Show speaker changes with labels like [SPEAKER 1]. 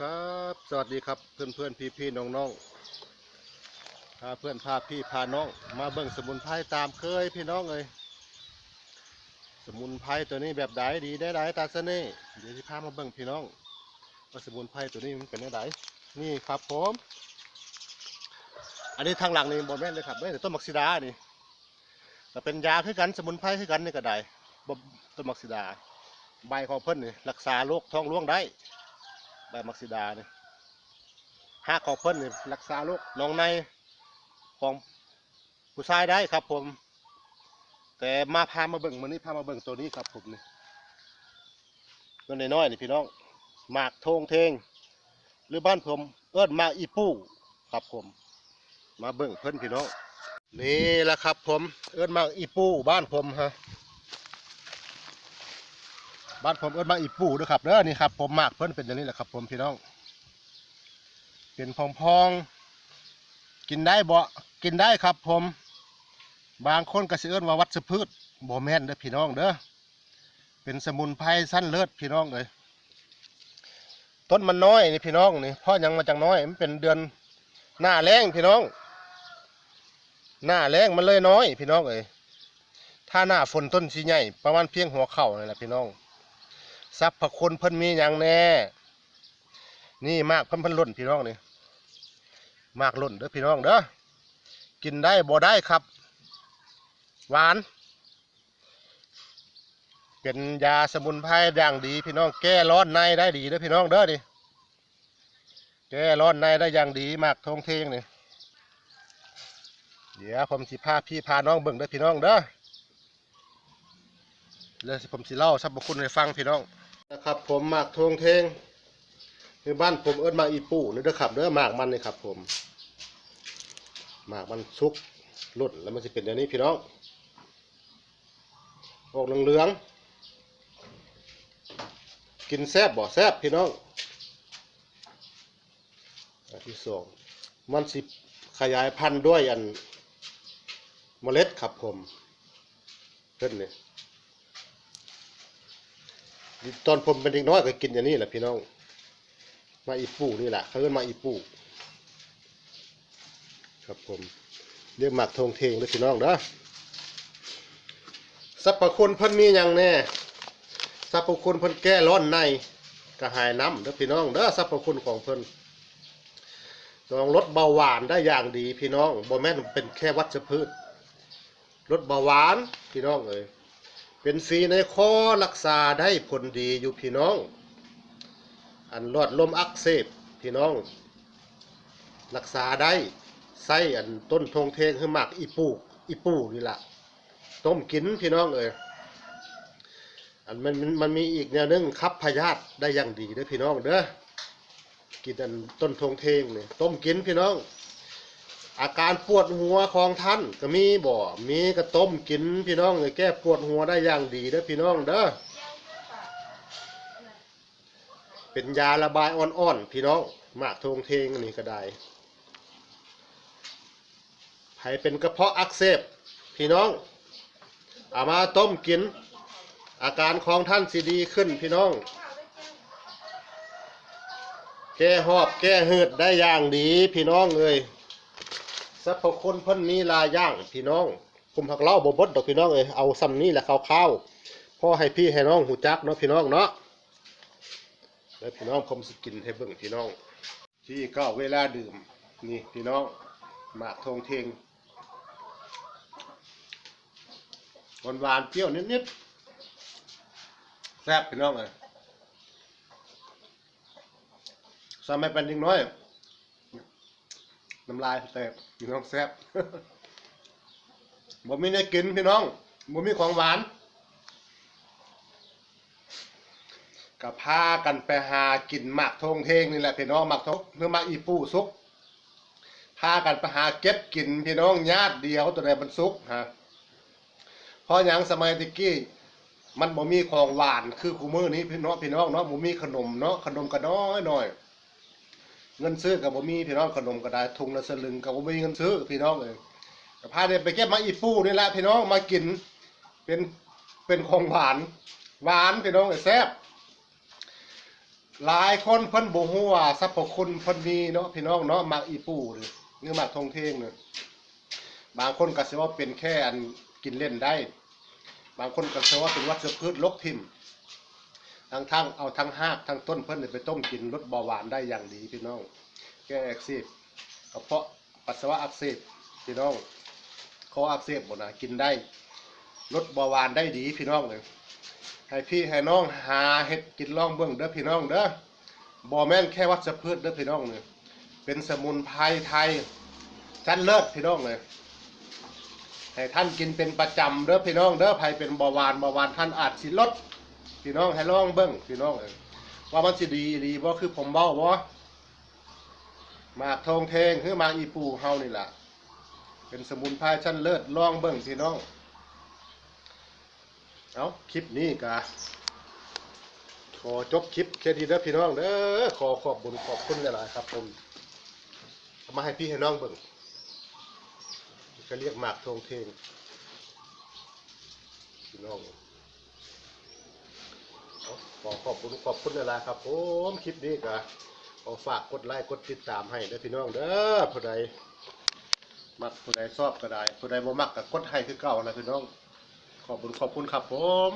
[SPEAKER 1] ครับ สวัสดีครับเพื่อนเพื่อนพี่พี่น้องน้องพาเพื่อนพาพี่พาน้อง มาเบิ่งสมุนไพรตามเคยพี่น้องเลยสมุนไพรตัวนี้แบบใดดีได้ไดตาเสน่ห์เดี๋ยวที่พามาเบิ่งพี่น้องว่าสมุนไพรตัวนี้มันเป็นได้ไดนี่ครับผม อันนี้ทางหลังนี่บอแม่นเลยครับไม่แต่ต้นมักซิดานี่ก็เป็นยาคือกันสมุนไพรคือกันนี่ก็ได้ต้นมักซิดา ใบของเพิ่นนี่รักษาโรคท้องร่วงได้ ใบมักซิดาเนี่ยหากของเพิ่นนี่รักษาโรคหนองในของผู้ชายได้ครับผม แต่มาพามาเบิ่งมันนี้พามาเบิ่งตัวนี้ครับผมนี่ตัวน้อยๆนี่พี่น้องหมากทงเทง หรือบ้านผมเอิ้นมาอีปู้ครับผม มาเบิ่งเพิ่นพี่น้องนี่แหละครับผม เอิ้นมาอีปู้บ้านผมฮะ บ้านผมเอิ้นมาอีปู่ด้วยครับเด้อนี่ครับผมมากเพิ่นเป็นอย่างนี้แหละครับ ผมพี่น้อง เป็นพองพองๆกินได้บ่กินได้ครับ ผม บางคนก็สิเอิ้นว่าวัชพืชบ่แม่นเด้อพี่น้องเด้อเป็นสมุนไพรสั้นเลิศพี่น้องเลยต้นมันน้อยนี่พี่น้องนี่เพ่อยังมาจากน้อยมันเป็นเดือนหน้าแรงพี่น้อง หน้าแรงมันเลยน้อย พี่น้องเอ้ยถ้าหน้าฝนต้นสิใหญ่ประมาณเพียงหัวเข่านี่แหละพี่น้อง ทรัพย์พระคุณเพิ่นมีอย่างแน่ นี่มากเพิ่นเพิ่นล้นพี่น้องนี่มากล้นเด้อพี่น้องเด้อกินได้บ่ได้ครับ หวาน เป็นยาสมุนไพรอย่างดี พี่น้องแก้ร้อนในได้ดีเด้อพี่น้องเด้อดิแก้ร้อนในได้อย่างดีมากทงเทงนี่เดี๋ยวผมสิพาพี่พาน้องเบิ่งเด้อพี่น้องเด้อเลยสิผมสิเล่าสรรพคุณให้ฟังพี่น้อง นะครับผมหมากทวงเทงคือบ้านผมเอิ้นมาอีปู่นี่เด้อครับเด้อหมากมันนี่ครับ ผมหมากมันสุกรุ่นแล้วมันสิเป็นอย่างนี้พี่น้องออกเหลืองๆกินแซบบ่แซบพี่น้องอันที่สองมันสิขยายพันธุ์ด้วยอันเมล็ดครับผมเพิ่นนี่ ตอนผมเป็นเด็กน้อยก็กินอย่างนี้แหละพี่น้อง มาอีปูนี่แหละเขาเรียกมาอีปูครับผมเรียกหมักทงเทงเลยพี่น้องเด้อสรรพคุณเพิ่นมีอย่างแน่สรรพคุณเพิ่นแก้ร้อนในกระหายน้ำเด้อพี่น้องเด้อสรรพคุณของเพิ่นลองลดเบาหวานได้อย่างดีพี่น้องบ่แม่นเป็นแค่วัชพืชลดเบาหวานพี่น้องเอ้ย เป็นฟีในคอรักษาได้ผลดีอยู่พี่น้อง อันรอดลมอักเสบพี่น้อง รักษาได้ไส้อันต้นทงเทงคือหมากอีปูอีปูนี่ละต้มกินพี่น้องเอ้ยอันมันมันมันมีอีกแนวหนึงคับพยาธิได้อย่างดีเด้อพี่น้องเด้อกินอันต้นทงเทงเนี่ยต้มกินพี่น้อง อาการปวดหัวของท่านก็มีบ่ มีกระต้มกินพี่น้องเลยแก้ปวดหัวได้อย่างดีเด้อพี่น้องเด้อ เป็นยาระบายอ่อนๆพี่น้องหมากทงเทงนี่ก็ได้ใครเป็นกระเพาะอักเสบพี่น้องเอามาต้มกิน อาการของท่านสิดีขึ้นพี่น้อง แก้หอบแก้หืดได้อย่างดีพี่น้องเลย รรพคุณเพิ่นมีลายย่างพี่น้องผมผักเล่าบบดดอกพี่น้องเอ้ยเอาซ้ำนี้แหละคร่าวๆพ่อให้พี่ให้น้องหูจักเนาะพี่น้องเนาะแล้วพี่น้องผมสกินให้เบิ่งพี่น้อง ที่ก็เวลาดื่มนี่พี่น้องหมากทงเทงหวานหวานๆเปรี้ยวนิดๆแซ่บพี่น้องเอ้ยสมัยเป็นเด็กน้อย น้ำลายแตกพี่น้องแซบบ่มีเนื้อกินพี่น้องบ่มีของหวานก็พากันไปหากินหมากทงเทงนี่แหละพี่น้องหมากทงเพื่อหมาอีปูสุกพากันไปหาเก็บกินพี่น้องญาติเดียวตัวใดมันสุกฮะเพราะยังสมัยตะกี้มันบ่มีของหวานคือคูมือนี้พี่น้องพี่น้องเนาะบ่มีขนมเนาะขนมก็น้อยหน่อย เงินซื้อกับบ่มีพี่น้องขนมก็ได้ทุงละสลึงกับบ่มีเงินซื้อพี่น้องเลยก็พาเด็กไปเก็บมาอีปูนี่แหละพี่น้องมากินเป็นเป็นของหวานหวานพี่น้องเอ้แซ่บหลายคนเพิ่นบ่ฮู้ว่าสรรพคุณเพิ่นมีเนาะพี่น้องเนาะมักอีปูนี่หรือมักทงเทงเนี่ยบางคนก็สิว่าเป็นแค่อันกินเล่นได้ บางคนก็สิว่าเป็นวัชพืชลกทิ่ม ทั้งทั้งเอาทั้งหากทั้งต้นเพิ่นนี่ไปต้มกินลดเบาหวานได้อย่างดีพี่น้อง แก้อักเสบกระเพาะปัสสาวะอักเสบพี่น้องคออักเสบหมดนะกินได้ลดเบาหวานได้ดีพี่น้องเลยให้พี่ให้น้องหาเห็ดกินล่องเบื้องเด้อพี่น้องเด้อบ่แม่นแค่วัชพืชเด้อพี่น้องเลยเป็นสมุนไพรไทยชั้นเลิศพี่น้องเลยให้ท่านกินเป็นประจำเด้อพี่น้องเด้อใครเป็นเบาหวานเบาหวานท่านอาจสิลด พี่น้องให้ลองเบิ่งพี่น้องเอ้ยว่ามันสิดีดีบ่คือผมเบ้าบ่หมากทองเทงคือหมากอีปูเฮานี่ล่ะ เป็นสมุนไพรชั้นเลิศลองเบิ่งพี่น้องเอาคลิปนี้กะขอจบคลิปแค่นี้เด้อพี่น้องเด้อขอขอบบุญขอบคุณหลายๆครับผมเอามาให้พี่ให้น้องเบิ่งก็เรียกหมากทองเทงพี่น้อง ขอขอบคุณขอบคุณหลายครับผมคลิปนี้ก็ขอฝากกดไลค์กดติดตามให้เด้อพี่น้องเด้อผู้ใดมักผู้ใดชอบก็ได้ผู้ใดบ่มักก็กดให้คือเก่านะพี่น้อง ขอบคุณขอบคุณครับผม